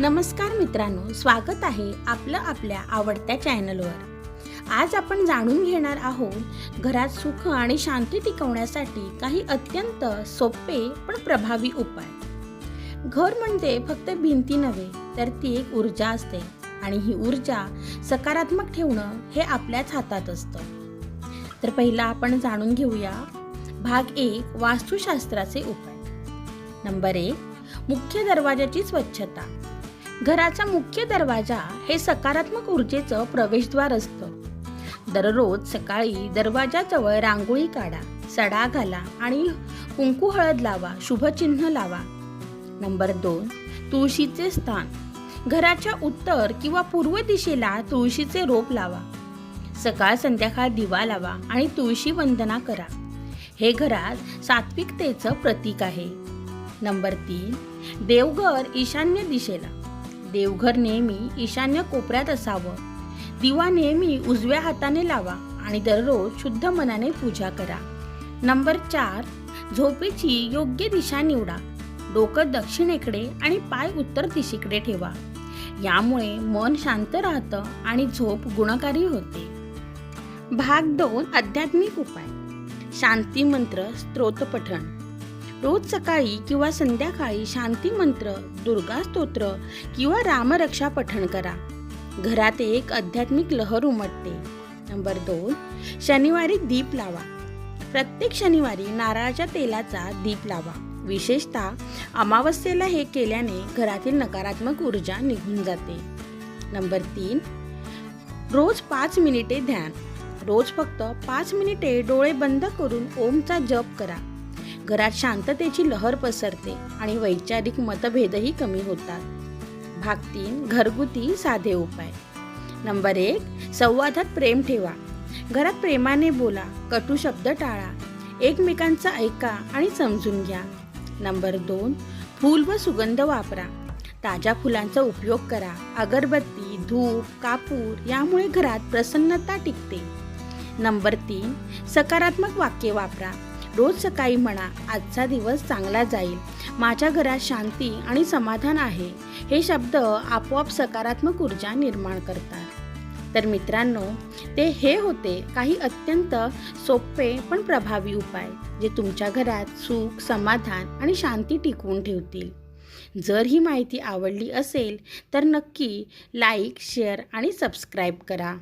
नमस्कार मित्रांनो स्वागत आहे आपलं आपल्या आवडत्या चॅनलवर. आज आपण जाणून घेणार आहोत घरात सुख आणि शांती टिकवण्यासाठी काही अत्यंत सोपे पण प्रभावी उपाय. घर म्हणजे फक्त भिंती नव्हे तर ती एक ऊर्जा असते आणि ही ऊर्जा सकारात्मक ठेवणं हे आपल्याच हातात असतं. तर पहिला आपण जाणून घेऊया भाग एक वास्तुशास्त्राचे उपाय. नंबर एक मुख्य दरवाजाची स्वच्छता. घराचा मुख्य दरवाजा हे सकारात्मक ऊर्जेचं प्रवेशद्वार असतं. दररोज सकाळी दरवाजाजवळ रांगोळी काढा सडा घाला आणि कुंकू हळद लावा शुभचिन्ह लावा. नंबर दोन तुळशीचे स्थान. घराच्या उत्तर किंवा पूर्व दिशेला तुळशीचे रोप लावा. सकाळ संध्याकाळ दिवा लावा आणि तुळशी वंदना करा. हे घरात सात्विकतेचं प्रतीक आहे. नंबर तीन देवघर ईशान्य दिशेला. देवघर नेहमी ईशान्य कोपऱ्यात असावं. दिवा नेहमी उजव्या हाताने लावा आणि दररोज शुद्ध मनाने पूजा करा. नंबर चार झोपेची योग्य दिशा निवडा. डोकं दक्षिणेकडे आणि पाय उत्तर दिशेकडे ठेवा. यामुळे मन शांत राहतं आणि झोप गुणकारी होते. भाग दोन आध्यात्मिक उपाय. शांती मंत्र स्तोत्र पठण. रोज सकाळी किंवा संध्याकाळी शांती मंत्र दुर्गा स्तोत्र किंवा रामरक्षा पठण करा. घरात एक आध्यात्मिक लहर उमटते. नंबर दोन शनिवारी दीप लावा. प्रत्येक शनिवारी नारळाच्या तेलाचा दीप लावा. विशेषतः अमावस्येला हे केल्याने घरातील नकारात्मक ऊर्जा निघून जाते. नंबर तीन रोज पाच मिनिटे ध्यान. रोज फक्त पाच मिनिटे डोळे बंद करून ओमचा जप करा. घरात शांततेची लहर पसरते आणि वैचारिक मतभेदही कमी होतात. भाग तीन घरगुती साधे उपाय. नंबर एक संवादात प्रेम ठेवा. घरात प्रेमाने बोला कटू शब्द टाळा. एकमेकांचं ऐका आणि समजून घ्या. नंबर दोन फूल व सुगंध वापरा. ताज्या फुलांचा उपयोग करा. अगरबत्ती धूप कापूर यामुळे घरात प्रसन्नता टिकते. नंबर तीन सकारात्मक वाक्य वापरा. रोज सकाळी म्हणा आजचा दिवस चांगला जाईल. माझ्या घरात शांती आणि समाधान आहे. हे शब्द आपोआप सकारात्मक ऊर्जा निर्माण करतात. तर मित्रांनो ते हे होते काही अत्यंत सोपे पण प्रभावी उपाय जे तुमच्या घरात सुख समाधान आणि शांती टिकवून ठेवतील. जर ही माहिती आवडली असेल तर नक्की लाईक शेअर आणि सबस्क्राईब करा.